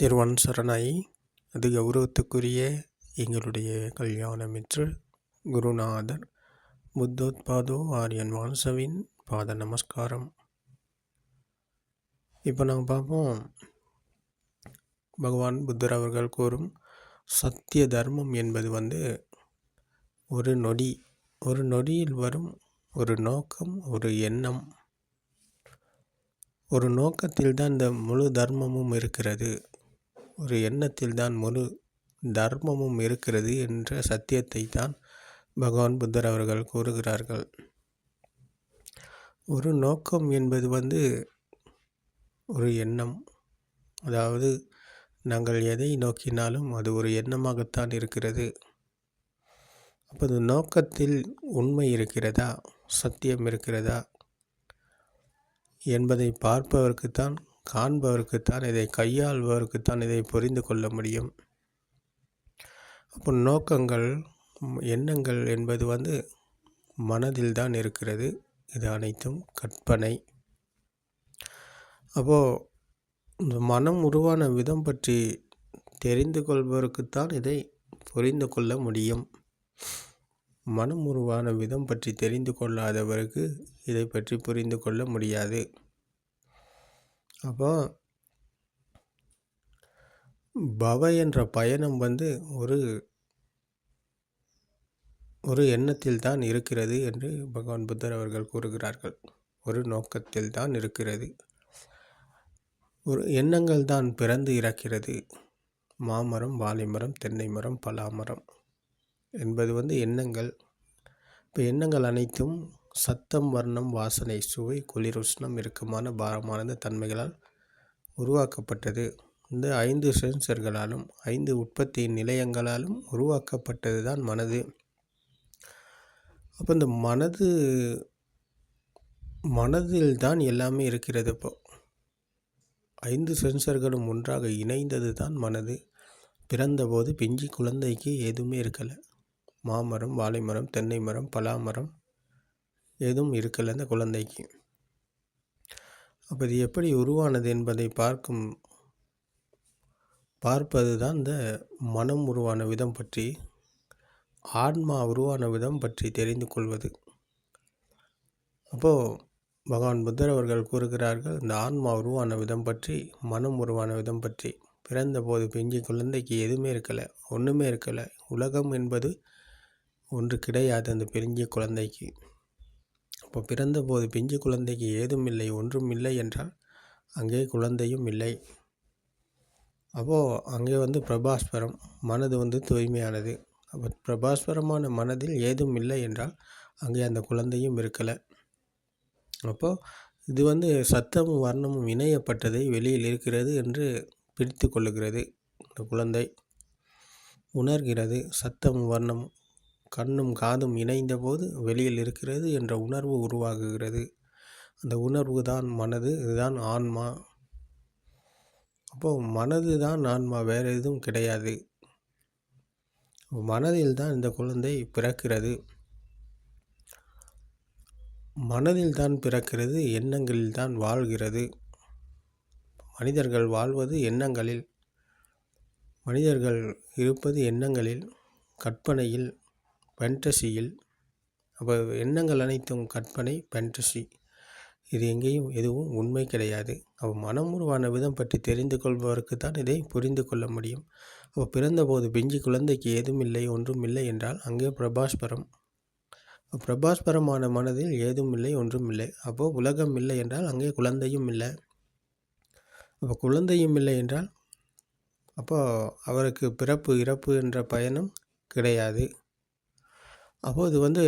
திருவன் சரணாயி அது கௌரவத்துக்குரிய எங்களுடைய கல்யாணமிற்று குருநாதர் புத்தோத்பாதோ ஆரியன் வான்சவின் பாத நமஸ்காரம். இப்போ நாங்கள் பார்ப்போம். பகவான் புத்தர் அவர்கள் கூறும் சத்திய தர்மம் என்பது வந்து ஒரு நொடி ஒரு நொடியில் வரும் ஒரு நோக்கம் ஒரு எண்ணம். ஒரு நோக்கத்தில் தான் இந்த முழு தர்மமும் இருக்கிறது. ஒரு எண்ணத்தில் தான் முழு தர்மமும் இருக்கிறது என்ற சத்தியத்தை தான் பகவான் புத்தர் அவர்கள் கூறுகிறார்கள். ஒரு நோக்கம் என்பது வந்து ஒரு எண்ணம். அதாவது நாங்கள் எதை நோக்கினாலும் அது ஒரு எண்ணமாகத்தான் இருக்கிறது. அப்போது நோக்கத்தில் உண்மை இருக்கிறதா? சத்தியம் இருக்கிறதா? என்பதை பார்ப்பவருக்குத்தான் காண்பவருக்குத்தான் இதை கையாள்பவருக்குத்தான் இதை புரிந்து கொள்ள முடியும். அப்போ நோக்கங்கள் எண்ணங்கள் என்பது வந்து மனதில் தான் இருக்கிறது. இது அனைத்தும் கற்பனை. அப்போது இந்த மனம் உருவான விதம் பற்றி தெரிந்து கொள்பவருக்குத்தான் இதை புரிந்து கொள்ள முடியும். மனம் உருவான விதம் பற்றி தெரிந்து கொள்ளாதவருக்கு இதை பற்றி புரிந்து கொள்ள முடியாது. அப்போ பவ என்ற பயணம் வந்து ஒரு ஒரு எண்ணத்தில் தான் இருக்கிறது என்று பகவான் புத்தர் அவர்கள் கூறுகிறார்கள். ஒரு நோக்கத்தில் தான் இருக்கிறது. ஒரு எண்ணங்கள் தான் பிறந்து இறக்கிறது. மாமரம் வாழைமரம் தென்னை மரம் பலாமரம் என்பது வந்து எண்ணங்கள். இப்போ எண்ணங்கள் அனைத்தும் சத்தம் வர்ணம் வாசனை சுவை குளிர் உஷ்ணம் இறுக்கமான பாரமானது தன்மைகளால் உருவாக்கப்பட்டது. இந்த ஐந்து சென்சர்களாலும் ஐந்து உற்பத்தி நிலையங்களாலும் உருவாக்கப்பட்டது தான் மனது. அப்போ இந்த மனது மனதில் தான் எல்லாமே இருக்கிறது இப்போ. ஐந்து சென்சர்களும் ஒன்றாக இணைந்தது தான் மனது. பிறந்தபோது பிஞ்சி குழந்தைக்கு எதுவுமே இருக்கலை. மாமரம் வாழை மரம் தென்னை மரம் பலாமரம் எதுவும் இருக்கலை அந்த குழந்தைக்கு. அப்போ இது எப்படி உருவானது என்பதை பார்க்கும் பார்ப்பது தான் இந்த மனம் உருவான விதம் பற்றி ஆன்மா உருவான விதம் பற்றி தெரிந்து கொள்வது. அப்போது பகவான் புத்தர் அவர்கள் கூறுகிறார்கள் இந்த ஆன்மா உருவான விதம் பற்றி மனம் உருவான விதம் பற்றி. பிறந்தபோது பிஞ்சு குழந்தைக்கு எதுவுமே இருக்கலை ஒன்றுமே இருக்கலை. உலகம் என்பது ஒன்று கிடையாது அந்த பிரிஞ்ச குழந்தைக்கு. அப்போ பிறந்தபோது பிஞ்சு குழந்தைக்கு ஏதும் இல்லை ஒன்றும் இல்லை என்றால் அங்கே குழந்தையும் இல்லை. அப்போது அங்கே வந்து பிரபாஸ்வரம் மனது வந்து தூய்மையானது. அப்போ பிரபாஸ்வரமான மனதில் ஏதும் இல்லை என்றால் அங்கே அந்த குழந்தையும் இருக்கலை. அப்போது இது வந்து சத்தமும் வர்ணமும் இணையப்பட்டதை வெளியில் இருக்கிறது என்று பிடித்து கொள்ளுகிறது. இந்த குழந்தை உணர்கிறது சத்தமும் வர்ணமும் கண்ணும் காதும் இணைந்தபோது வெளியில் இருக்கிறது என்ற உணர்வு உருவாகுகிறது. அந்த உணர்வு தான் மனது இதுதான் ஆன்மா. அப்போது மனது தான் ஆன்மா வேறு எதுவும் கிடையாது. மனதில் தான் இந்த குழந்தை பிறக்கிறது. மனதில் தான் பிறக்கிறது எண்ணங்களில் தான் வாழ்கிறது. மனிதர்கள் வாழ்வது எண்ணங்களில். மனிதர்கள் இருப்பது எண்ணங்களில் கற்பனையில். ஃபேண்டசியில் அப்போ எண்ணங்கள் அனைத்தும் கற்பனை ஃபேண்டசி இது எங்கேயும் எதுவும் உண்மை கிடையாது. அப்போ மனம் உருவான விதம் பற்றி தெரிந்து கொள்பவருக்கு தான் இதை புரிந்து கொள்ள முடியும். அப்போ பிறந்தபோது பிஞ்சு குழந்தைக்கு ஏதும் இல்லை ஒன்றும் இல்லை என்றால் அங்கே பிரபாஸ்பரம். பிரபாஸ்பரமான மனதில் ஏதும் இல்லை ஒன்றும் இல்லை. அப்போது உலகம் இல்லை என்றால் அங்கே குழந்தையும் இல்லை. அப்போ குழந்தையும் இல்லை என்றால் அப்போ அவருக்கு பிறப்பு இறப்பு என்ற பயணம் கிடையாது. அப்போது இது வந்து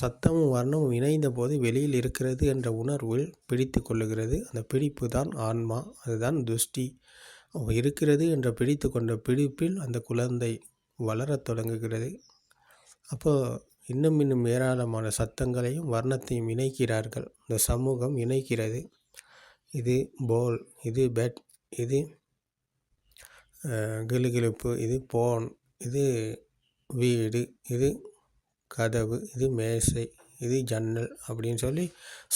சத்தமும் வர்ணமும் இணைந்த போது வெளியில் இருக்கிறது என்ற உணர்வில் பிடித்து கொள்ளுகிறது. அந்த பிடிப்பு தான் ஆன்மா அதுதான் துஷ்டி. இருக்கிறது என்ற பிடித்து கொண்ட பிடிப்பில் அந்த குழந்தை வளரத் தொடங்குகிறது. அப்போ இன்னும் இன்னும் ஏராளமான சத்தங்களையும் வர்ணத்தையும் இணைக்கிறார்கள். இந்த சமூகம் இணைக்கிறது. இது போல் இது பெட் இது கிளுகிழுப்பு இது போன் இது வீடு இது கதவு இது மேசை இது ஜன்னல் அப்படின்னு சொல்லி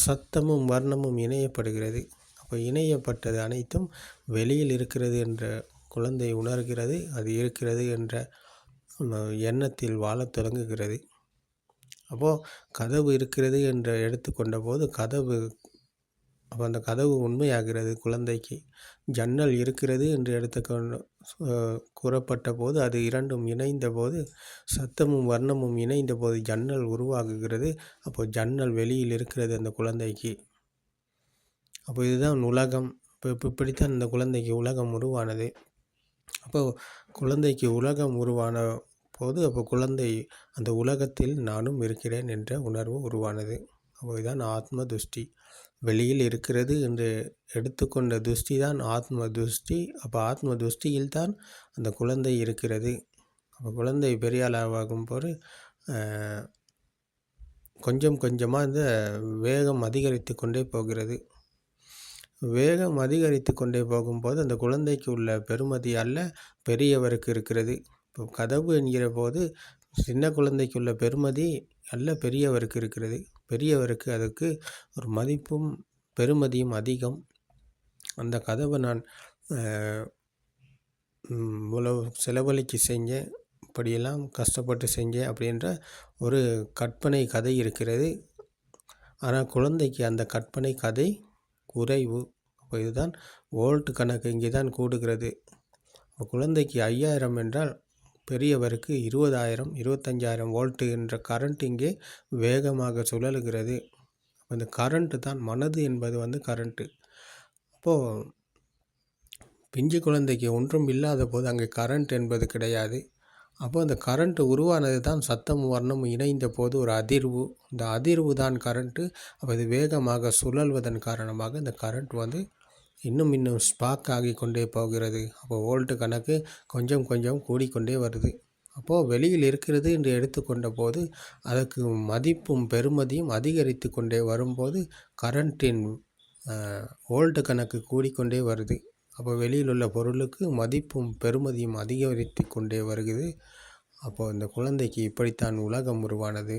சத்தமும் வர்ணமும் இணையப்படுகிறது. அப்போ இணையப்பட்டது அனைத்தும் வெளியில் இருக்கிறது என்ற குழந்தை உணர்கிறது அது இருக்கிறது என்ற எண்ணத்தில் வாழத் தொடங்குகிறது. அப்போது கதவு இருக்கிறது என்று எடுத்துக்கொண்ட போது கதவு அப்போ அந்த கதவு உண்மையாகிறது? குழந்தைக்கு ஜன்னல் இருக்கிறது என்று எடுத்துக்கொண்டு கூறப்பட்ட போது அது இரண்டும் இணைந்த போது சத்தமும் வர்ணமும் இணைந்த போது ஜன்னல் உருவாகுகிறது. அப்போ ஜன்னல் வெளியில் இருக்கிறது அந்த குழந்தைக்கு. அப்போ இதுதான் உலகம். இப்போ இப்படித்தான் இந்த குழந்தைக்கு உலகம் உருவானது. அப்போ குழந்தைக்கு உலகம் உருவான போது அப்போ குழந்தை அந்த உலகத்தில் நானும் இருக்கிறேன் என்ற உணர்வு உருவானது. அப்போ இதுதான் ஆத்ம துஷ்டி. வெளியில் இருக்கிறது என்று எடுத்துக்கொண்ட துஷ்டி தான் ஆத்ம துஷ்டி அப்போ ஆத்ம துஷ்டியில் தான் அந்த குழந்தை இருக்கிறது. அப்போ குழந்தை பெரிய அளவாகும் போது கொஞ்சம் கொஞ்சமாக இந்த வேகம் அதிகரித்து கொண்டே போகிறது. வேகம் அதிகரித்து கொண்டே போகும்போது அந்த குழந்தைக்கு உள்ள பெருமதி அல்ல பெரியவருக்கு இருக்கிறது. இப்போ கதவு என்கிற போது சின்ன குழந்தைக்கு உள்ள பெருமதி அல்ல பெரியவருக்கு இருக்கிறது. பெரியவருக்கு அதுக்கு ஒரு மதிப்பும் பெருமதியும் அதிகம். அந்த கதவை நான் இவ்வளவு செலவழித்து செஞ்சேன் இப்படியெல்லாம் கஷ்டப்பட்டு செஞ்சேன் அப்படின்ற ஒரு கற்பனை கதை இருக்கிறது. ஆனால் குழந்தைக்கு அந்த கற்பனை கதை குறைவு. அப்போ இதுதான் ஓல்ட் கணக்கு இங்கே தான் கூடுகிறது குழந்தைக்கு ஐயாயிரம் என்றால் பெரியவருக்கு இருபதாயிரம் இருபத்தஞ்சாயிரம் வோல்ட்டு என்ற கரண்ட் இங்கே வேகமாக சுழலுகிறது. அந்த கரண்ட்டு தான் மனது என்பது வந்து கரண்ட்டு அப்போது பிஞ்சு குழந்தைக்கு ஒன்றும் இல்லாத போது அங்கே கரண்ட் என்பது கிடையாது. அப்போ அந்த கரண்ட்டு உருவானது தான் சத்தம் வர்ணம் இணைந்த போது ஒரு அதிர்வு. இந்த அதிர்வு தான் கரண்ட்டு அப்போ இது வேகமாக சுழல்வதன் காரணமாக இந்த கரண்ட் வந்து இன்னும் இன்னும் ஸ்பாக் ஆகி கொண்டே போகிறது. அப்போ வோல்ட்டு கணக்கு கொஞ்சம் கொஞ்சம் கூடிக்கொண்டே வருது. அப்போது வெளியில் இருக்கிறது என்று எடுத்துக்கொண்ட போது அதற்கு மதிப்பும் பெருமதியும் அதிகரித்து கொண்டே வரும்போது கரண்ட்டின் ஓல்டு கணக்கு கூடிக்கொண்டே வருது. அப்போ வெளியில் உள்ள பொருளுக்கு மதிப்பும் பெருமதியும் அதிகரித்து கொண்டே வருகிறது. அப்போது இந்த குழந்தைக்கு இப்படித்தான் உலகம் உருவானது.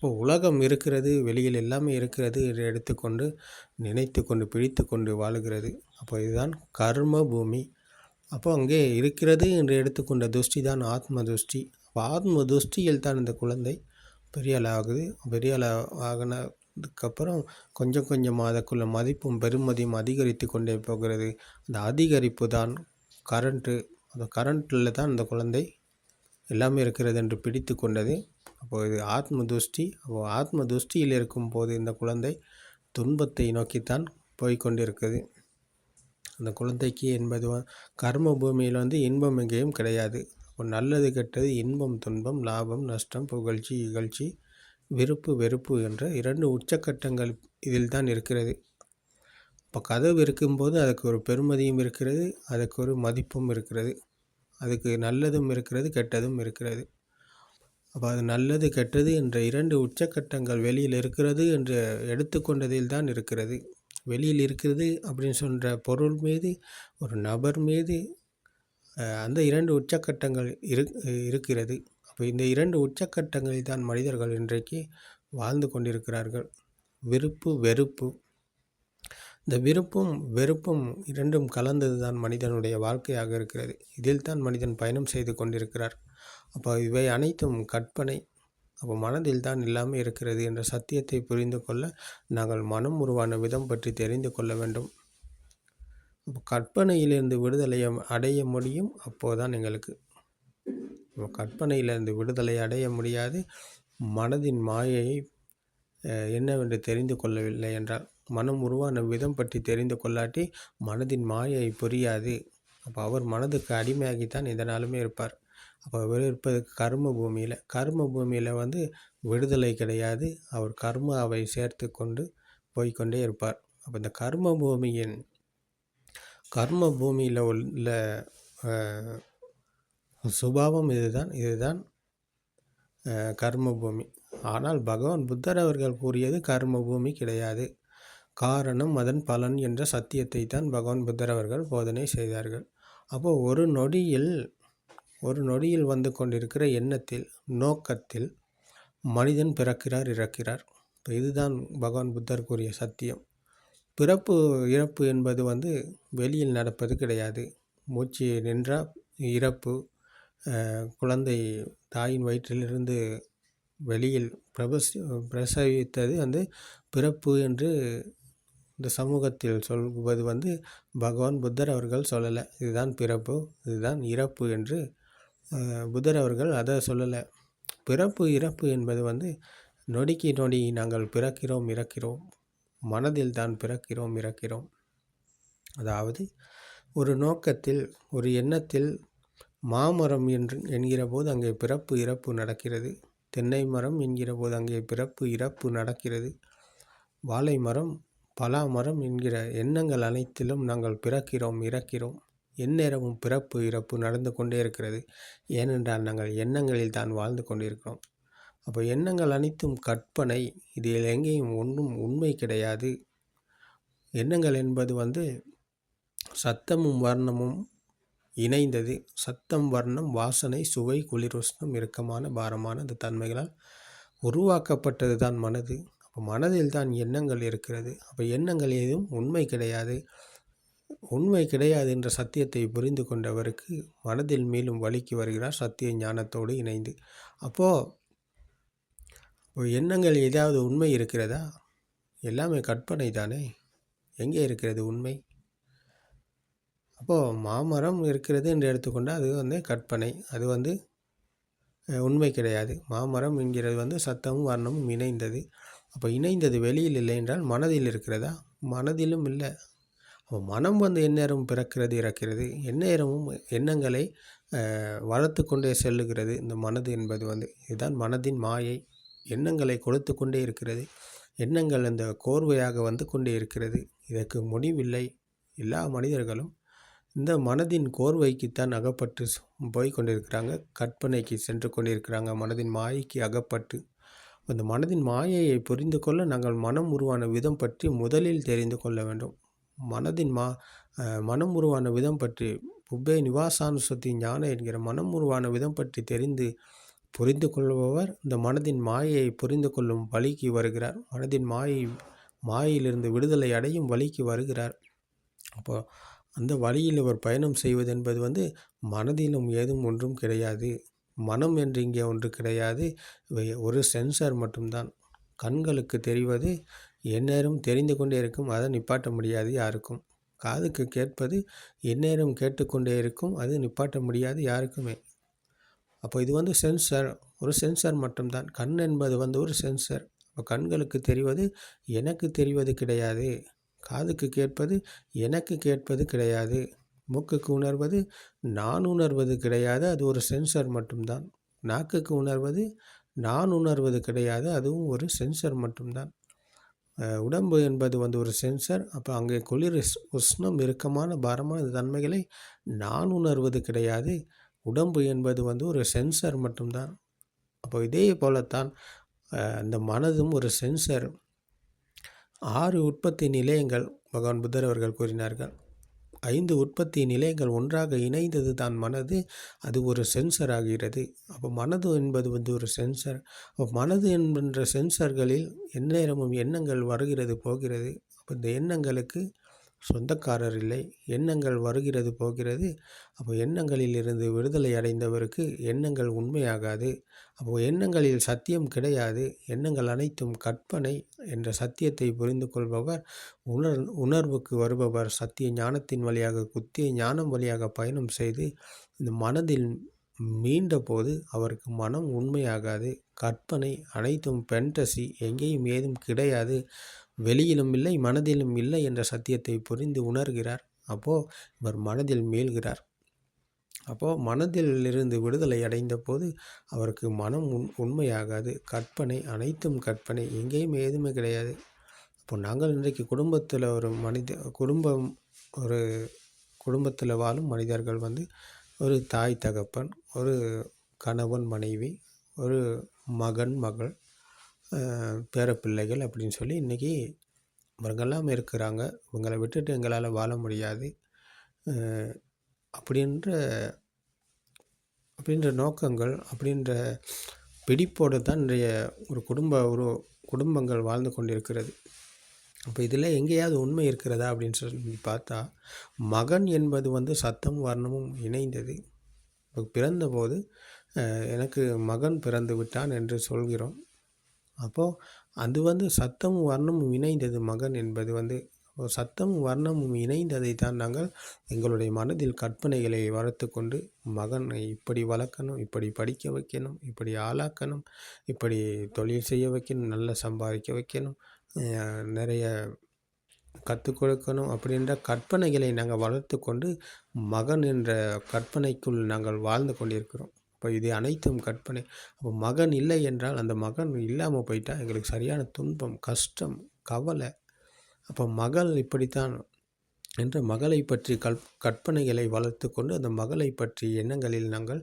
இப்போ உலகம் இருக்கிறது வெளியில் எல்லாமே இருக்கிறது என்று எடுத்துக்கொண்டு நினைத்து கொண்டு பிடித்து கொண்டு வாழுகிறது. அப்போ இதுதான் கர்ம பூமி. அப்போ அங்கே இருக்கிறது என்று எடுத்துக்கொண்ட துஷ்டி தான் ஆத்ம துஷ்டி அப்போ ஆத்ம துஷ்டியில் தான் இந்த குழந்தை பெரிய ஆகுது. பெரிய ஆகினதுக்கப்புறம் கொஞ்சம் கொஞ்சமாக அதற்குள்ள மதிப்பும் பெருமதியும் அதிகரித்து கொண்டே போகிறது. அந்த அதிகரிப்பு தான் கரண்ட்டு அந்த கரண்ட்டில் தான் அந்த குழந்தை எல்லாமே இருக்கிறது என்று பிடித்து கொண்டது. அப்போது இது ஆத்ம துஷ்டி அப்போது ஆத்ம துஷ்டியில் இருக்கும் போது இந்த குழந்தை துன்பத்தை நோக்கித்தான் போய்கொண்டிருக்குது அந்த குழந்தைக்கு என்பது கர்ம பூமியில் வந்து இன்பம் எங்கேயும் கிடையாது. அப்போ நல்லது கெட்டது இன்பம் துன்பம் லாபம் நஷ்டம் புகழ்ச்சி இகழ்ச்சி விருப்பு வெறுப்பு என்ற இரண்டு உச்சக்கட்டங்கள் இதில் தான் இருக்கிறது. இப்போ கதவு இருக்கும்போது அதுக்கு ஒரு பெருமதியும் இருக்கிறது அதுக்கு ஒரு மதிப்பும் இருக்கிறது. அதுக்கு நல்லதும் இருக்கிறது கெட்டதும் இருக்கிறது. அப்போ அது நல்லது கெட்டது என்ற இரண்டு உச்சக்கட்டங்கள் வெளியில் இருக்கிறது என்று எடுத்துக்கொண்டதில் தான் இருக்கிறது. வெளியில் இருக்கிறது அப்படின்னு சொல்கிற பொருள் மீது ஒரு நபர் மீது அந்த இரண்டு உச்சக்கட்டங்கள் இரு இருக்கிறது. அப்போ இந்த இரண்டு உச்சக்கட்டங்களில் தான் மனிதர்கள் இன்றைக்கு வாழ்ந்து கொண்டிருக்கிறார்கள். விருப்பு வெறுப்பு. இந்த விருப்பும் வெறுப்பும் இரண்டும் கலந்தது தான் மனிதனுடைய வாழ்க்கையாக இருக்கிறது. இதில் தான் மனிதன் பயணம் செய்து கொண்டிருக்கிறார். அப்போ இவை அனைத்தும் கற்பனை. அப்போ மனதில் தான் இல்லாமல் இருக்கிறது என்ற சத்தியத்தை புரிந்து கொள்ள நாங்கள் மனம் உருவான விதம் பற்றி தெரிந்து கொள்ள வேண்டும். கற்பனையிலிருந்து விடுதலை அடைய முடியும்? அப்போதான் எங்களுக்கு. கற்பனையிலிருந்து விடுதலை அடைய முடியாது. மனதின் மாயையை என்னவென்று தெரிந்து கொள்ளவில்லை என்றால். மனம் உருவான விதம் பற்றி தெரிந்து கொள்ளாட்டி மனதின் மாயை புரியாது. அப்போ அவர் மனதுக்கு அடிமையாகித்தான் எதனாலுமே இருப்பார். அப்போ அவர் இருப்பது கர்ம பூமியில் கர்ம பூமியில் வந்து விடுதலை கிடையாது. அவர் கர்மாவை சேர்த்து கொண்டு போய்கொண்டே இருப்பார். அப்போ இந்த கர்ம பூமியின் கர்ம பூமியில் உள்ள சுபாவம் இதுதான் இதுதான் கர்ம பூமி. ஆனால் பகவான் புத்தர் அவர்கள் கூறியது கர்ம பூமி கிடையாது. காரணம் அதன் பலன் என்ற சத்தியத்தை தான் பகவான் புத்தர் அவர்கள் போதனை செய்தார்கள். அப்போது ஒரு நொடியில் ஒரு நொடியில் வந்து கொண்டிருக்கிற எண்ணத்தில் நோக்கத்தில் மனிதன் பிறக்கிறார் இறக்கிறார். இதுதான் பகவான் புத்தர் கூறிய சத்தியம். பிறப்பு இறப்பு என்பது வந்து வெளியில் நடப்பது கிடையாது. மூச்சு நின்றால் இறப்பு குழந்தை தாயின் வயிற்றிலிருந்து வெளியில் பிரபஸ் பிரசவித்தது வந்து பிறப்பு என்று இந்த சமூகத்தில் சொல்வது வந்து பகவான் புத்தர் அவர்கள் சொல்லலை. இதுதான் பிறப்பு இதுதான் இறப்பு என்று புத்தர் அவர்கள் அதை சொல்லலை. பிறப்பு இறப்பு என்பது வந்து நொடிக்கு நொடி நாங்கள் பிறக்கிறோம் இறக்கிறோம். மனதில் தான் பிறக்கிறோம் இறக்கிறோம். அதாவது ஒரு நோக்கத்தில் ஒரு எண்ணத்தில் மாமரம் என்று என்கிற போது அங்கே பிறப்பு இறப்பு நடக்கிறது. தென்னை மரம் என்கிற போது அங்கே பிறப்பு இறப்பு நடக்கிறது. வாழை மரம் பலா மரம் என்கிற எண்ணங்கள் அனைத்திலும் நாங்கள் பிறக்கிறோம் இறக்கிறோம். எந்நேரமும் பிறப்பு இறப்பு நடந்து கொண்டே இருக்கிறது. ஏனென்றால் நாங்கள் எண்ணங்களில் தான் வாழ்ந்து கொண்டிருக்கிறோம். அப்போ எண்ணங்கள் அனைத்தும் கற்பனை. இதில் எங்கேயும் ஒன்றும் உண்மை கிடையாது. எண்ணங்கள் என்பது வந்து சத்தமும் வர்ணமும் இணைந்தது. சத்தம் வர்ணம் வாசனை சுவை குளிர் இறுக்கமான பாரமான அந்த தன்மைகளால் உருவாக்கப்பட்டது தான் மனது. இப்போ மனதில் தான் எண்ணங்கள் இருக்கிறது. அப்போ எண்ணங்கள் எதுவும் உண்மை கிடையாது. உண்மை கிடையாது என்ற சத்தியத்தை புரிந்து கொண்டவருக்கு மனதில் மேலும் வலிக்கு வருகிறார் சத்திய ஞானத்தோடு இணைந்து. அப்போது எண்ணங்கள் ஏதாவது உண்மை இருக்கிறதா? எல்லாமே கற்பனை தானே? எங்கே இருக்கிறது உண்மை? அப்போது மாமரம் இருக்கிறது என்று எடுத்துக்கொண்டால் அது வந்து கற்பனை. அது வந்து உண்மை கிடையாது. மாமரம் என்கிறது வந்து சத்தமும் வர்ணமும் இணைந்தது. அப்போ இணைந்தது வெளியில் இல்லை என்றால் மனதில் இருக்கிறதா? மனதிலும் இல்லை. அப்போ மனம் வந்து எந்நேரம் பிறக்கிறது இறக்கிறது. எந்நேரமும் எண்ணங்களை வளர்த்து கொண்டே செல்லுகிறது. இந்த மனது என்பது வந்து இதுதான் மனதின் மாயை. எண்ணங்களை கொடுத்து கொண்டே இருக்கிறது. எண்ணங்கள் அந்த கோர்வையாக வந்து கொண்டே இருக்கிறது. இதற்கு முடிவில்லை. எல்லா மனிதர்களும் இந்த மனதின் கோர்வைக்குத்தான் அகப்பட்டு போய் கொண்டிருக்கிறாங்க. கற்பனைக்கு சென்று கொண்டிருக்கிறாங்க. மனதின் மாயைக்கு அகப்பட்டு அந்த மனதின் மாயையை புரிந்து கொள்ள நாங்கள் மனம் உருவான விதம் பற்றி முதலில் தெரிந்து கொள்ள வேண்டும். மனதின் மா மனம் உருவான விதம் பற்றி புப்பே நிவாசானுசத்தி ஞான என்கிற மனம் உருவான விதம் பற்றி தெரிந்து புரிந்து கொள்பவர் இந்த மனதின் மாயையை புரிந்து கொள்ளும் வழிக்கு வருகிறார். மனதின் மாயை மாயிலிருந்து விடுதலை அடையும் வழிக்கு வருகிறார். அப்போ அந்த வழியில் அவர் பயணம் செய்வது என்பது வந்து மனதிலும் ஏதும் ஒன்றும் கிடையாது. மனம் என்று இங்கே ஒன்று கிடையாது. ஒரு சென்சார் மட்டும்தான். கண்களுக்கு தெரிவது எந்நேரம் தெரிந்து கொண்டே இருக்கும் அதை நிப்பாட்ட முடியாது யாருக்கும். காதுக்கு கேட்பது எந்நேரம் கேட்டுக்கொண்டே இருக்கும் அது நிப்பாட்ட முடியாது யாருக்குமே. அப்போ இது வந்து சென்சார் ஒரு சென்சார் மட்டும்தான். கண் என்பது வந்து ஒரு சென்சார் இப்போ கண்களுக்கு தெரிவது எனக்கு தெரிவது கிடையாது. காதுக்கு கேட்பது எனக்கு கேட்பது கிடையாது. மூக்குக்கு உணர்வது நான் உணர்வது கிடையாது அது ஒரு சென்சர் மட்டும்தான். நாக்குக்கு உணர்வது நான் உணர்வது கிடையாது அதுவும் ஒரு சென்சர் மட்டும்தான். உடம்பு என்பது வந்து ஒரு சென்சர் அப்போ அங்கே குளிர் உஷ்ணம் இறுக்கமான பாரமான தன்மைகளை நான் உணர்வது கிடையாது உடம்பு என்பது வந்து ஒரு சென்சர் மட்டும்தான். அப்போ இதே போலத்தான் அந்த மனதும் ஒரு சென்சர் ஆறு உற்பத்தி நிலையங்கள் பகவான் புத்தர் அவர்கள் கூறினார்கள். ஐந்து உற்பத்தி நிலையங்கள் ஒன்றாக இணைந்தது தான் மனது அது ஒரு சென்சர் ஆகிறது. அப்போ மனது என்பது வந்து ஒரு சென்சர் அப்போ மனது என்கின்ற சென்சர்களில் எந்நேரமும் எண்ணங்கள் வருகிறது போகிறது. அப்போ இந்த எண்ணங்களுக்கு சொந்தக்காரர் இல்லை. எண்ணங்கள் வருகிறது போகிறது. அப்போ எண்ணங்களில் இருந்து விடுதலை அடைந்தவருக்கு எண்ணங்கள் உண்மையாகாது. அப்போ எண்ணங்களில் சத்தியம் கிடையாது. எண்ணங்கள் அனைத்தும் கற்பனை என்ற சத்தியத்தை புரிந்து கொள்பவர் உணர் உணர்வுக்கு வருபவர் சத்திய ஞானத்தின் வழியாக குத்திய ஞானம் வழியாக பயணம் செய்து இந்த மனதில் மீண்ட போது அவருக்கு மனம் உண்மையாகாது. கற்பனை அனைத்தும் பென்டசி எங்கேயும் ஏதும் கிடையாது. வெளியிலும் இல்லை மனதிலும் இல்லை என்ற சத்தியத்தை புரிந்து உணர்கிறார். அப்போது இவர் மனதில் மீள்கிறார் அப்போது மனதில் இருந்து விடுதலை அடைந்த போது அவருக்கு மனம் உண் உண்மையாகாது. கற்பனை அனைத்தும் கற்பனை. எங்கேயுமே எதுவுமே கிடையாது. இப்போ நாங்கள் இன்றைக்கு குடும்பத்தில் ஒரு மனித குடும்பம் ஒரு குடும்பத்தில் வாழும் மனிதர்கள் வந்து ஒரு தாய் தகப்பன் ஒரு கணவன் மனைவி ஒரு மகன் மகள் பேரப்பிள்ளைகள் அப்படின்னு சொல்லி இன்றைக்கி இவங்கெல்லாம் இருக்கிறாங்க. இவங்களை விட்டுட்டு எங்களால் வாழ முடியாது. அப்படின்ற அப்படின்ற நோக்கங்கள் அப்படின்ற பிடிப்போடு தான் இன்றைய ஒரு குடும்ப ஒரு குடும்பங்கள் வாழ்ந்து கொண்டிருக்கிறது. அப்போ இதில் எங்கேயாவது உண்மை இருக்கிறதா அப்படின்னு சொல்லி பார்த்தா மகன் என்பது வந்து சத்தம் வர்ணமும் இணைந்தது. இப்போ பிறந்தபோது எனக்கு மகன் பிறந்து விட்டான் என்று சொல்கிறோம். அப்போது அது வந்து சத்தமும் வர்ணமும் இணைந்தது மகன் என்பது வந்து சத்தமும் வர்ணமும் இணைந்ததை தான் நாங்கள் எங்களுடைய மனதில் கற்பனைகளை வளர்த்து கொண்டு மகனை இப்படி வளர்க்கணும் இப்படி படிக்க வைக்கணும் இப்படி ஆளாக்கணும் இப்படி தொழில் செய்ய வைக்கணும் நல்லா சம்பாதிக்க வைக்கணும் நிறைய கற்றுக் கொடுக்கணும் அப்படின்ற கற்பனைகளை நாங்கள் வளர்த்து கொண்டு மகன் என்ற கற்பனைக்குள் நாங்கள் வாழ்ந்து கொண்டிருக்கிறோம். இப்போ இது அனைத்தும் கற்பனை அப்போ மகன் இல்லை என்றால் அந்த மகன் இல்லாமல் போயிட்டால் எங்களுக்கு சரியான துன்பம் கஷ்டம் கவலை. அப்போ மகள் இப்படித்தான் என்ற மகளை பற்றி கல் கற்பனைகளை வளர்த்து கொண்டு அந்த மகளை பற்றி எண்ணங்களில் நாங்கள்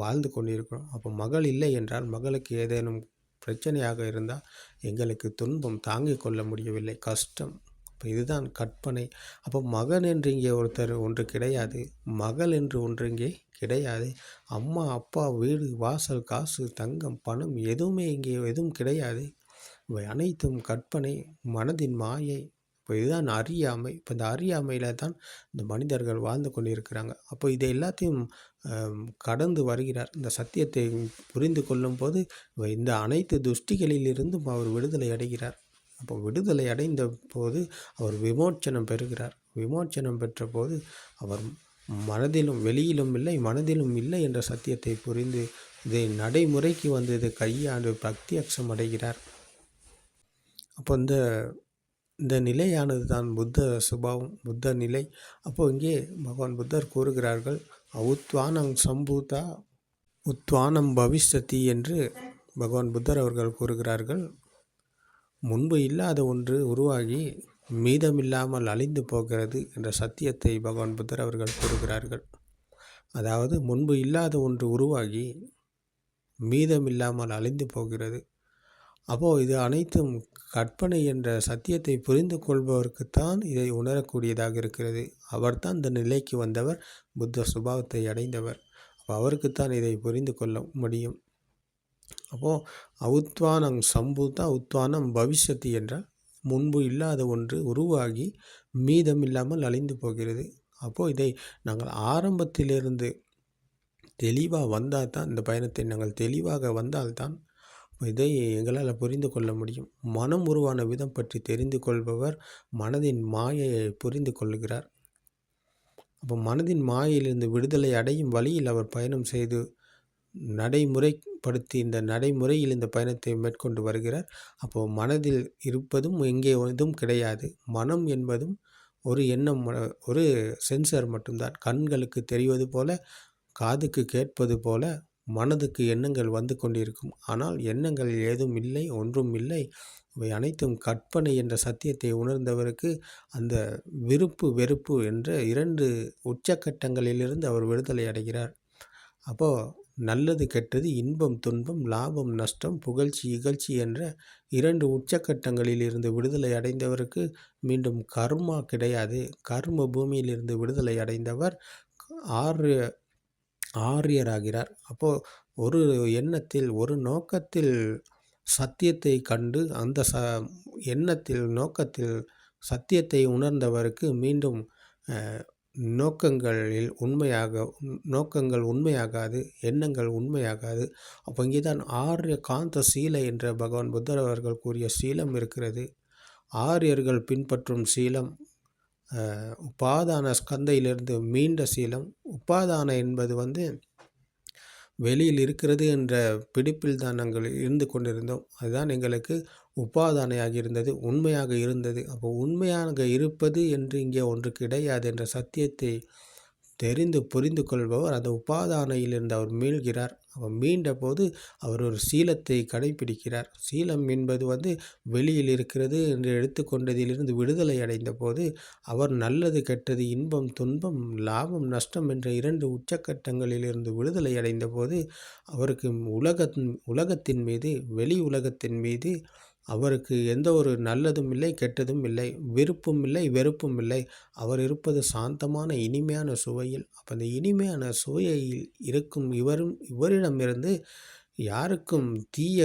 வாழ்ந்து கொண்டிருக்கிறோம். அப்போ மகள் இல்லை என்றால் மகளுக்கு ஏதேனும் பிரச்சனையாக இருந்தால் எங்களுக்கு துன்பம் தாங்கிக் கொள்ள முடியவில்லை கஷ்டம். இப்போ இதுதான் கற்பனை. அப்போ மகன் என்று இங்கே ஒருத்தர் ஒன்று கிடையாது மகள் என்று ஒன்று இங்கே கிடையாது. அம்மா அப்பா வீடு வாசல் காசு தங்கம் பணம் எதுவுமே இங்கே எதுவும் கிடையாது. இவை அனைத்தும் கற்பனை மனதின் மாயை. இப்போ இதுதான் அறியாமை. இப்போ இந்த அறியாமையில் தான் இந்த மனிதர்கள் வாழ்ந்து கொண்டிருக்கிறாங்க. அப்போ இதை எல்லாத்தையும் கடந்து வருகிறார். இந்த சத்தியத்தை புரிந்து கொள்ளும் போது இந்த அனைத்து துஷ்டிகளிலிருந்தும் அவர் விடுதலை அடைகிறார். அப்போ விடுதலை அடைந்த போது அவர் விமோச்சனம் பெறுகிறார். விமோச்சனம் பெற்ற போது அவர் மனதிலும் வெளியிலும் இல்லை மனதிலும் இல்லை என்ற சத்தியத்தை புரிந்து இதை நடைமுறைக்கு வந்து இதை கையாண்டு அக்ஷம் அடைகிறார். அப்போ இந்த இந்த நிலையானது தான் புத்த சுபாவம் புத்த நிலை. அப்போ இங்கே பகவான் புத்தர் கூறுகிறார்கள் அவுத்வானம் சம்பூதா உத்வானம் பவிஷ்யத்தி என்று பகவான் புத்தர் அவர்கள் கூறுகிறார்கள். முன்பு இல்லாத ஒன்று உருவாகி மீதமில்லாமல் அழிந்து போகிறது என்ற சத்தியத்தை பகவான் புத்தர் அவர்கள் கூறுகிறார்கள். அதாவது முன்பு இல்லாத ஒன்று உருவாகி மீதமில்லாமல் அழிந்து போகிறது. அப்போது இது அனைத்தும் கற்பனை என்ற சத்தியத்தை புரிந்து கொள்பவருக்குத்தான் இதை உணரக்கூடியதாக இருக்கிறது. அவர்தான் இந்த நிலைக்கு வந்தவர் புத்த சுபாவத்தை அடைந்தவர். அப்போ அவருக்குத்தான் இதை புரிந்து கொள்ள முடியும். அப்போது அவுத்வானம் சம்பூத்தா உத்வானம் பவிஷ்யத்தி என்றால் முன்பு இல்லாத ஒன்று உருவாகி மீதம் இல்லாமல் அழிந்து போகிறது. அப்போது இதை நாங்கள் ஆரம்பத்திலிருந்து தெளிவாக வந்தால் தான் இந்த பயணத்தை நாங்கள் தெளிவாக வந்தால்தான் இதை எங்களால் புரிந்து கொள்ள முடியும். மனம் உருவான விதம் பற்றி தெரிந்து கொள்பவர் மனதின் மாயையை புரிந்து கொள்கிறார். அப்போ மனதின் மாயையிலிருந்து விடுதலை அடையும் வழியில் அவர் பயணம் செய்து நடைமுறை படுத்தி இந்த நடைமுறையில் இந்த பயணத்தை மேற்கொண்டு வருகிறார். அப்போது மனதில் இருப்பதும் எங்கே எதுவும் கிடையாது. மனம் என்பதும் ஒரு எண்ணம் ஒரு சென்சர் மட்டும்தான். கண்களுக்கு தெரிவது போல காதுக்கு கேட்பது போல மனதுக்கு எண்ணங்கள் வந்து கொண்டிருக்கும். ஆனால் எண்ணங்கள் ஏதும் இல்லை ஒன்றும் இல்லை. இவை அனைத்தும் கற்பனை என்ற சத்தியத்தை உணர்ந்தவருக்கு அந்த விருப்பு வெறுப்பு என்ற இரண்டு உச்சக்கட்டங்களிலிருந்து அவர் விடுதலை அடைகிறார். அப்போது நல்லது கெட்டது இன்பம் துன்பம் லாபம் நஷ்டம் புகழ்ச்சி இகழ்ச்சி என்ற இரண்டு உச்சக்கட்டங்களில் இருந்து விடுதலை அடைந்தவருக்கு மீண்டும் கர்மா கிடையாது. கர்ம பூமியிலிருந்து விடுதலை அடைந்தவர் ஆறு ஆரியராகிறார். அப்போது ஒரு எண்ணத்தில் ஒரு நோக்கத்தில் சத்தியத்தை கண்டு அந்த ச எண்ணத்தில் நோக்கத்தில் சத்தியத்தை உணர்ந்தவருக்கு மீண்டும் நோக்கங்களில் உண்மையாக நோக்கங்கள் உண்மையாகாது எண்ணங்கள் உண்மையாகாது. அப்போ இங்கே தான் ஆரிய காந்த சீலை என்ற பகவான் புத்தர் அவர்கள் கூறிய சீலம் இருக்கிறது. ஆரியர்கள் பின்பற்றும் சீலம் உபாதான ஸ்கந்தையிலிருந்து மீண்ட சீலம். உபாதான என்பது வந்து வெளியில் இருக்கிறது என்ற பிடிப்பில் தான் நாங்கள் இருந்து கொண்டிருந்தோம். அதுதான் எங்களுக்கு உபாதானையாக இருந்தது உண்மையாக இருந்தது. அப்போ உண்மையாக இருப்பது என்று இங்கே ஒன்று கிடையாது என்ற சத்தியத்தை தெரிந்து புரிந்து கொள்பவர் அந்த உபாதானையிலிருந்து அவர் மீள்கிறார். அவர் மீண்ட போது அவர் ஒரு சீலத்தை கடைபிடிக்கிறார் சீலம் என்பது வந்து வெளியில் இருக்கிறது என்று எடுத்துக்கொண்டதிலிருந்து விடுதலை அடைந்த போது அவர் நல்லது கெட்டது இன்பம் துன்பம் லாபம் நஷ்டம் என்ற இரண்டு உச்சக்கட்டங்களிலிருந்து விடுதலை அடைந்த போது அவருக்கு உலகத்தின் உலகத்தின் மீது வெளி உலகத்தின் மீது அவருக்கு எந்த ஒரு நல்லதும் இல்லை கெட்டதும் இல்லை விருப்பும் இல்லை வெறுப்பும் இல்லை. அவர் இருப்பது சாந்தமான இனிமையான சுவையில். அப்போ அந்த இனிமையான சுவையில் இருக்கும் இவரும் இவரிடமிருந்து யாருக்கும் தீய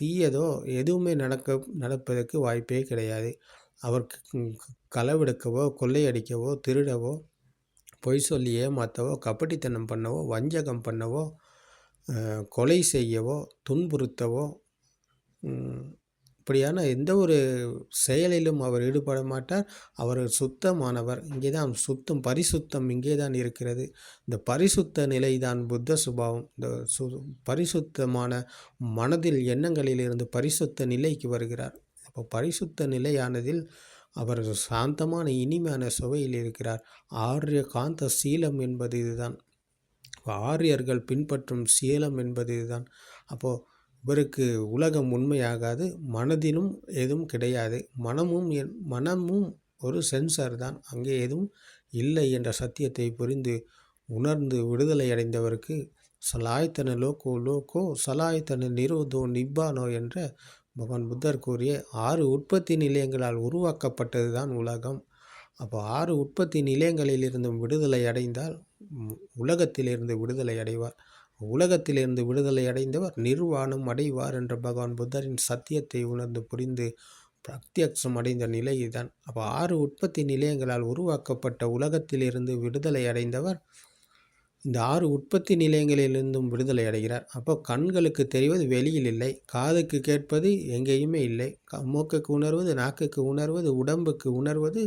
தீயதோ எதுவுமே நடக்க நடப்பதற்கு வாய்ப்பே கிடையாது. அவர் களவெடுக்கவோ கொள்ளையடிக்கவோ திருடவோ பொய் சொல்லி ஏமாற்றவோ கபடித்தனம் பண்ணவோ வஞ்சகம் பண்ணவோ கொலை செய்யவோ துன்புறுத்தவோ இப்படியான எந்த ஒரு செயலிலும் அவர் ஈடுபட மாட்டார். அவர் சுத்தமானவர். இங்கே தான் சுத்தம் பரிசுத்தம் இங்கே தான் இருக்கிறது. இந்த பரிசுத்த நிலை தான் புத்த சுபாவம். இந்த சு பரிசுத்தமான மனதில் எண்ணங்களில் இருந்து பரிசுத்த நிலைக்கு வருகிறார். அப்போ பரிசுத்த நிலையானதில் அவர் சாந்தமான இனிமையான சுவையில் இருக்கிறார். ஆரிய காந்த சீலம் என்பது இதுதான். ஆரியர்கள் பின்பற்றும் சீலம் என்பது இதுதான். அப்போது இவருக்கு உலகம் உண்மையாகாது மனதிலும் எதுவும் கிடையாது. மனமும் என் மனமும் ஒரு சென்சார் தான். அங்கே எதுவும் இல்லை என்ற சத்தியத்தை புரிந்து உணர்ந்து விடுதலை அடைந்தவருக்கு சலாய்த்தன லோகோ லோகோ சலாய்த்தன நிரோதோ நிப்பானோ என்ற பகவான் புத்தர் கூறிய ஆறு உற்பத்தி நிலையங்களால் உருவாக்கப்பட்டது தான் உலகம். அப்போ ஆறு உற்பத்தி நிலையங்களிலிருந்தும் விடுதலை அடைந்தால் உலகத்திலிருந்து விடுதலை அடைவார். உலகத்திலிருந்து விடுதலை அடைந்தவர் நிர்வாணம் அடைவார் என்ற பகவான் புத்தரின் சத்தியத்தை உணர்ந்து புரிந்து பிரத்யக்ஷம் அடைந்த நிலை தான் அப்போ ஆறு உற்பத்தி நிலையங்களால் உருவாக்கப்பட்ட உலகத்திலிருந்து விடுதலை அடைந்தவர் இந்த ஆறு உற்பத்தி நிலையங்களிலிருந்தும் விடுதலை அடைகிறார். அப்போ கண்களுக்கு தெரிவது வெளியில் இல்லை காதுக்கு கேட்பது எங்கேயுமே இல்லை மூக்குக்கு உணர்வது நாக்குக்கு உணர்வது உடம்புக்கு உணர்வது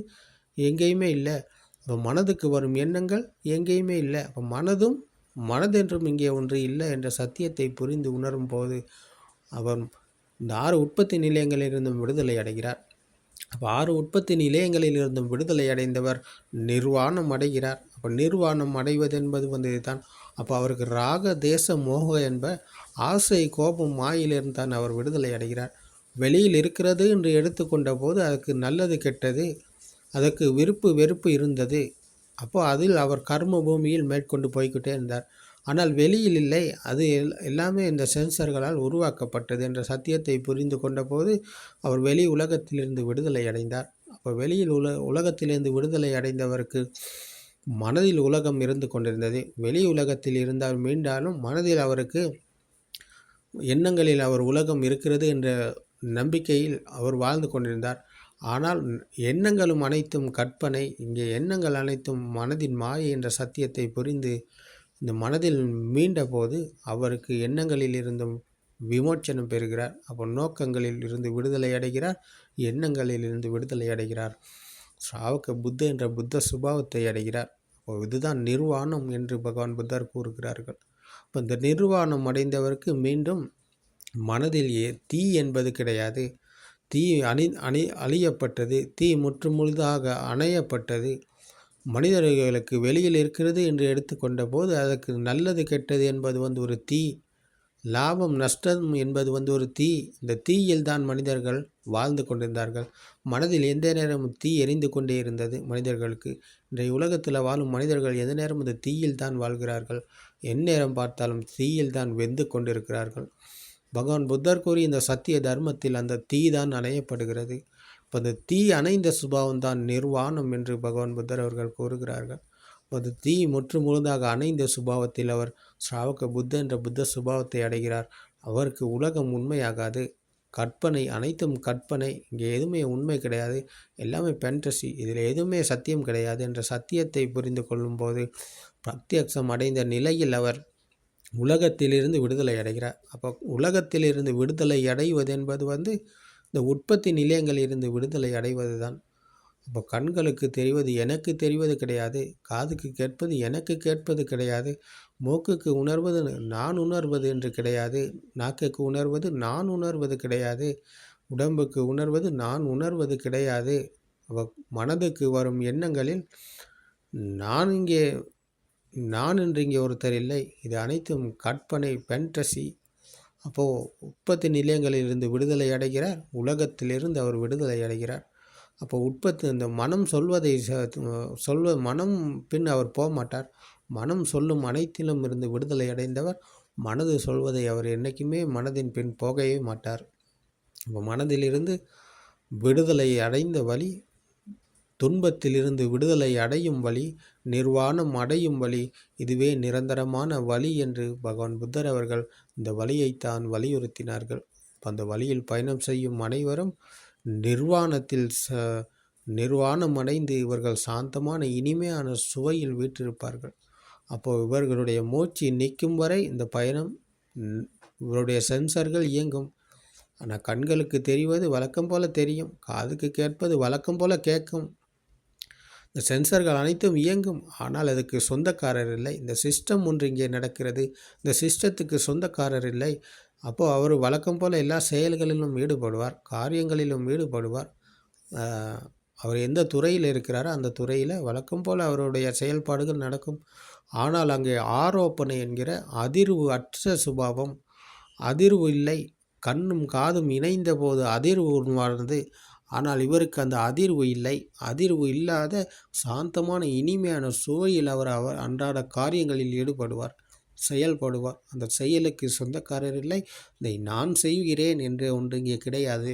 எங்கேயுமே இல்லை. இப்போ மனதுக்கு வரும் எண்ணங்கள் எங்கேயுமே இல்லை. அப்போ மனதும் மனதென்றும் இங்கே ஒன்று இல்லை என்ற சத்தியத்தை புரிந்து உணரும் போது அவர் இந்த ஆறு உற்பத்தி நிலையங்களிலிருந்தும் விடுதலை அடைகிறார். அப்போ ஆறு உற்பத்தி நிலையங்களிலிருந்தும் விடுதலை அடைந்தவர் நிர்வாணம் அடைகிறார். அப்போ நிர்வாணம் அடைவது என்பது வந்து தான் அப்போ அவருக்கு ராக தேச மோக என்ப ஆசை கோபம் மாயிலிருந்து தான் அவர் விடுதலை அடைகிறார். வெளியில் இருக்கிறது என்று எடுத்துக்கொண்ட போது அதுக்கு நல்லது கெட்டது அதற்கு விருப்பு வெறுப்பு இருந்தது. அப்போ அதில் அவர் கர்ம பூமியில் மேற்கொண்டு போய்கிட்டே இருந்தார். ஆனால் வெளியில் இல்லை. அது எல்லாமே இந்த சென்சர்களால் உருவாக்கப்பட்டது என்ற சத்தியத்தை புரிந்து கொண்டபோது அவர் வெளி உலகத்திலிருந்து விடுதலை அடைந்தார். அப்போ வெளியில் உல உலகத்திலிருந்து விடுதலை அடைந்தவருக்கு மனதில் உலகம் இருந்து கொண்டிருந்தது. வெளி உலகத்தில் இருந்தால் மீண்டாலும் மனதில் அவருக்கு எண்ணங்களில் அவர் உலகம் இருக்கிறது என்ற நம்பிக்கையில் அவர் வாழ்ந்து கொண்டிருந்தார். ஆனால் எண்ணங்களும் அனைத்தும் கற்பனை. இங்கே எண்ணங்கள் அனைத்தும் மனதின் மாயை என்ற சத்தியத்தை புரிந்து இந்த மனதில் மீண்ட போது அவருக்கு எண்ணங்களில் இருந்தும் விமோச்சனம் பெறுகிறார். அப்போ நோக்கங்களில் இருந்து விடுதலை அடைகிறார். எண்ணங்களில் இருந்து விடுதலை அடைகிறார். ஸ்ராவக புத்த என்ற புத்த சுபாவத்தை அடைகிறார். அப்போ இதுதான் நிர்வாணம் என்று பகவான் புத்தர் கூறுகிறார்கள். இப்போ இந்த நிர்வாணம் அடைந்தவருக்கு மீண்டும் மனதில் தீ என்பது கிடையாது. தீ அணி அணி அழியப்பட்டது. தீ முற்றுமுழுதாக அணையப்பட்டது. மனிதர்களுக்கு வெளியில் இருக்கிறது என்று எடுத்துக்கொண்ட போது அதற்கு நல்லது கெட்டது என்பது வந்து ஒரு தீ. லாபம் நஷ்டம் என்பது வந்து ஒரு தீ. இந்த தீயில் தான் மனிதர்கள் வாழ்ந்து கொண்டிருந்தார்கள். மனதில் எந்த நேரமும் தீ எரிந்து கொண்டே இருந்தது மனிதர்களுக்கு. இன்றைய உலகத்தில் வாழும் மனிதர்கள் எந்த நேரம் இந்த தீயில் தான் வாழ்கிறார்கள். எந்நேரம் பார்த்தாலும் தீயில் தான் வெந்து கொண்டிருக்கிறார்கள். பகவான் புத்தர் கூறி இந்த சத்திய தர்மத்தில் அந்த தீ தான் அணையப்படுகிறது. இப்போ அந்த தீ அணைந்த சுபாவம் தான் நிர்வாணம் என்று பகவான் புத்தர் அவர்கள் கூறுகிறார்கள். அது தீ முற்று முழுதாக அணைந்த சுபாவத்தில் அவர் ஸ்ராவக புத்த என்ற புத்த சுபாவத்தை அடைகிறார். அவருக்கு உலகம் உண்மையாகாது. கற்பனை அனைத்தும் கற்பனை. இங்கே எதுவுமே உண்மை கிடையாது. எல்லாமே பென்டசி இதில் எதுவுமே சத்தியம் கிடையாது என்ற சத்தியத்தை புரிந்து கொள்ளும்போது பிரத்யக்ஷம் அடைந்த நிலையில் அவர் உலகத்திலிருந்து விடுதலை அடைகிறார். அப்போ உலகத்திலிருந்து விடுதலை அடைவது என்பது வந்து இந்த உற்பத்தி நிலையங்களிலிருந்து விடுதலை அடைவது தான் அப்போ கண்களுக்கு தெரிவது எனக்கு தெரிவது கிடையாது. காதுக்கு கேட்பது எனக்கு கேட்பது கிடையாது. மூக்குக்கு உணர்வது நான் உணர்வது என்று கிடையாது. நாக்குக்கு உணர்வது நான் உணர்வது கிடையாது. உடம்புக்கு உணர்வது நான் உணர்வது கிடையாது. மனதுக்கு வரும் எண்ணங்களில் நான் இங்கே நான் என்று இங்கே ஒருத்தர் இல்லை. இது அனைத்தும் கற்பனை பென்டசி அப்போது உற்பத்தி நிலையங்களிலிருந்து விடுதலை அடைகிறார். உலகத்திலிருந்து அவர் விடுதலை அடைகிறார். அப்போ உற்பத்தி இந்த மனம் சொல்வதை சொல்வ மனம் பின் அவர் போக மாட்டார். மனம் சொல்லும் அனைத்திலும் இருந்து விடுதலை அடைந்தவர். மனது சொல்வதை அவர் என்றைக்குமே மனதின் பின் போகவே மாட்டார். அப்போ மனதிலிருந்து விடுதலை அடைந்த வழி துன்பத்திலிருந்து விடுதலை அடையும் வழி நிர்வாணம் அடையும் வழி இதுவே நிரந்தரமான வழி என்று பகவான் புத்தர் அவர்கள் இந்த வழியைத்தான் வலியுறுத்தினார்கள். அந்த வழியில் பயணம் செய்யும் அனைவரும் நிர்வாணத்தில் ச நிர்வாணம் அடைந்து இவர்கள் சாந்தமான இனிமையான சுவையில் வீற்றிருப்பார்கள். அப்போது இவர்களுடைய மூச்சு நிற்கும் வரை இந்த பயணம் இவருடைய சென்சர்கள் இயங்கும். ஆனால் கண்களுக்கு தெரிவது வழக்கம் போல் தெரியும் காதுக்கு கேட்பது வழக்கம் போல் கேட்கும். இந்த சென்சர்கள் அனைத்தும் இயங்கும். ஆனால் அதுக்கு சொந்தக்காரர் இல்லை. இந்த சிஸ்டம் ஒன்று இங்கே நடக்கிறது. இந்த சிஸ்டத்துக்கு சொந்தக்காரர் இல்லை. அப்போது அவர் வழக்கம் போல் எல்லா செயல்களிலும் ஈடுபடுவார். காரியங்களிலும் ஈடுபடுவார். அவர் எந்த துறையில் இருக்கிறாரோ அந்த துறையில் வழக்கம் போல் அவருடைய செயல்பாடுகள் நடக்கும். ஆனால் அங்கே ஆரோப்பனை என்கிற அதிர்வு அற்ற சுபாவம் அதிர்வு இல்லை. கண்ணும் காதும் இணைந்த போது அதிர்வு உருவானது ஆனால் இவருக்கு அந்த அதிர்வு இல்லை. அதிர்வு இல்லாத சாந்தமான இனிமையான சுவையில் அவர் அவர் அன்றாட காரியங்களில் ஈடுபடுவார் செயல்படுவார். அந்த செயலுக்கு சொந்தக்காரர் இல்லை. இதை நான் செய்கிறேன் என்று ஒன்று இங்கே கிடையாது.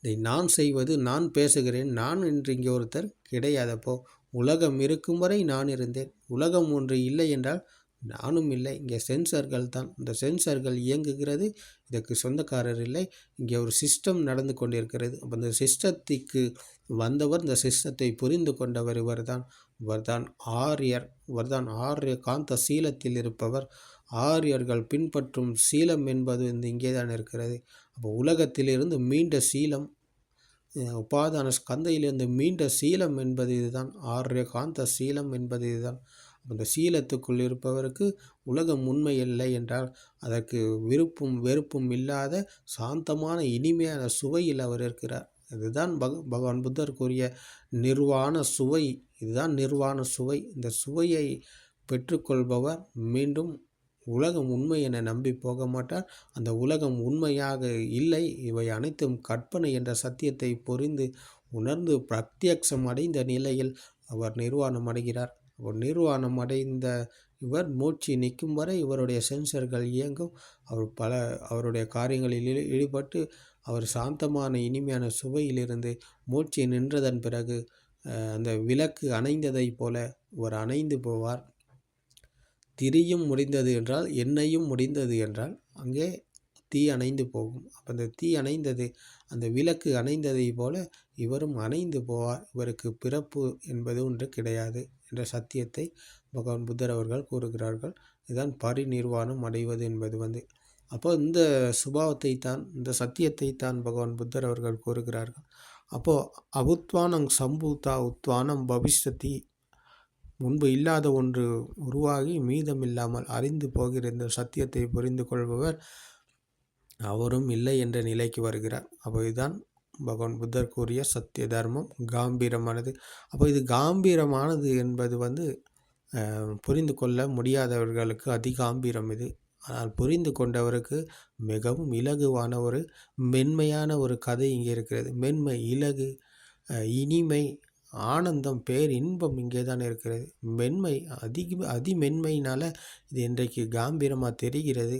இதை நான் செய்வது நான் பேசுகிறேன் நான் என்று இங்கே ஒருத்தர் கிடையாதப்போ உலகம் இருக்கும் வரை நான் இருந்தேன். உலகம் ஒன்று இல்லை என்றால் நானும் இல்லை. இங்கே சென்சர்கள் தான். இந்த சென்சர்கள் இயங்குகிறது. இதற்கு சொந்தக்காரர் இல்லை. இங்கே ஒரு சிஸ்டம் நடந்து கொண்டிருக்கிறது. அப்போ இந்த சிஸ்டத்துக்கு வந்தவர் இந்த சிஸ்டத்தை புரிந்து கொண்டவர் இவர் தான். இவர் தான் ஆரியர். இவர் தான் ஆரிய காந்த சீலத்தில் இருப்பவர். ஆரியர்கள் பின்பற்றும் சீலம் என்பது இந்த இங்கே தான் இருக்கிறது. அப்போ உலகத்திலிருந்து மீண்ட சீலம் உபாதான ஸ்கந்தையிலிருந்து மீண்ட சீலம் என்பது இதுதான். ஆரிய காந்த சீலம் என்பது இதுதான். அந்த சீலத்துக்குள் இருப்பவருக்கு உலகம் உண்மை இல்லை என்றால் அதற்கு விருப்பும் வெறுப்பும் இல்லாத சாந்தமான இனிமையான சுவையில் அவர் இருக்கிறார். இதுதான் பக பகவான் புத்தர் கூறிய நிர்வாண சுவை. இதுதான் நிர்வாண சுவை. இந்த சுவையை பெற்றுக்கொள்பவர் மீண்டும் உலகம் உண்மை என நம்பி போக மாட்டார். அந்த உலகம் உண்மையாக இல்லை. இவை அனைத்தும் கற்பனை என்ற சத்தியத்தை புரிந்து உணர்ந்து பிரத்யக்ஷம் அடைந்த நிலையில் அவர் நிர்வாணம் அடைகிறார். ஒரு நிர்வாணம் அடைந்த இவர் மூச்சு நிற்கும் வரை இவருடைய சென்சர்கள் இயங்கும். அவர் பல அவருடைய காரியங்களில் ஈடுபட்டு அவர் சாந்தமான இனிமையான சுவையிலிருந்து மூச்சு நின்றதன் பிறகு அந்த விளக்கு அணைந்ததைப் போல இவர் அணைந்து போவார். திரியும் முடிந்தது என்றால் எண்ணெயும் முடிந்தது என்றால் அங்கே தீ அணைந்து போகும். அப்போ அந்த தீ அணைந்தது அந்த விளக்கு அணைந்ததை போல இவரும் அணைந்து போவார். இவருக்கு பிறப்பு என்பது ஒன்று கிடையாது என்ற சத்தியத்தை பகவான் புத்தர் அவர்கள் கூறுகிறார்கள். இதுதான் பரிநிர்வாணம் அடைவது என்பது வந்து. அப்போ இந்த சுபாவத்தை தான் இந்த சத்தியத்தை தான் பகவான் புத்தர் அவர்கள் கூறுகிறார்கள். அப்போது அவுத்வானம் சம்பூத்தா உத்வானம் பவிஷ்யத்தி முன்பு இல்லாத ஒன்று உருவாகி மீதமில்லாமல் அறிந்து போகிற இந்த சத்தியத்தை புரிந்து கொள்பவர் அவரும் இல்லை என்ற நிலைக்கு வருகிறார். அப்போ இதுதான் பகவான் புத்தர் கூறிய சத்திய தர்மம். காம்பீரமானது. அப்போ இது காம்பீரமானது என்பது வந்து புரிந்து கொள்ள முடியாதவர்களுக்கு அதிகாம்பீரம் இது. ஆனால் புரிந்து கொண்டவருக்கு மிகவும் இலகுவான ஒரு மென்மையான ஒரு கதை இங்கே இருக்கிறது. மென்மை இலகு இனிமை ஆனந்தம் பேர் இன்பம் இங்கே தான் இருக்கிறது. மென்மை அதிக அதிமென்மையினால் இது இன்றைக்கு காம்பீரமாக தெரிகிறது.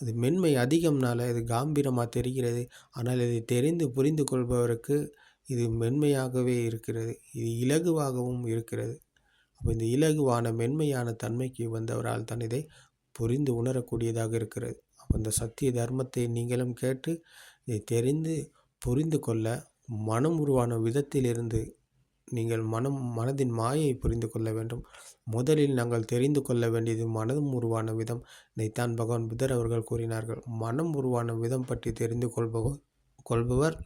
அது மென்மை அதிகம்னால இது காம்பீரமாக தெரிகிறது. ஆனால் இதை தெரிந்து புரிந்து கொள்பவருக்கு இது மென்மையாகவே இருக்கிறது. இது இலகுவாகவும் இருக்கிறது. அப்போ இந்த இலகுவான மென்மையான தன்மைக்கு வந்தவரால் தான் இதை புரிந்து உணரக்கூடியதாக இருக்கிறது. அப்போ இந்த சத்திய தர்மத்தை நீங்களும் கேட்டு இதை தெரிந்து புரிந்து கொள்ள மனம் உருவான விதத்திலிருந்து நீங்கள் மனம் மனதின் மாயை புரிந்து கொள்ள வேண்டும். முதலில் நாங்கள் தெரிந்து கொள்ள வேண்டியது மனம் உருவான விதம். இதைத்தான் பகவான் புத்தர் அவர்கள் கூறினார்கள் மனம் உருவான விதம் பற்றி தெரிந்து கொள்பவர் கொள்பவர்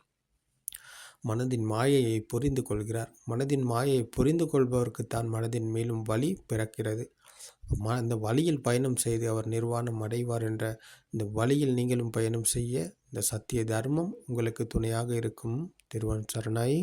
மனதின் மாயையை புரிந்து கொள்கிறார். மனதின் மாயையை புரிந்து கொள்பவருக்கு தான் மனதின் மேலும் வழி பிறக்கிறது. ம அந்த வழியில் பயணம் செய்து அவர் நிர்வாணம் அடைவார் என்ற இந்த வழியில் நீங்களும் பயணம் செய்ய. இந்த சத்திய தர்மம் உங்களுக்கு துணையாக இருக்கும். திருவன் சரணாயி.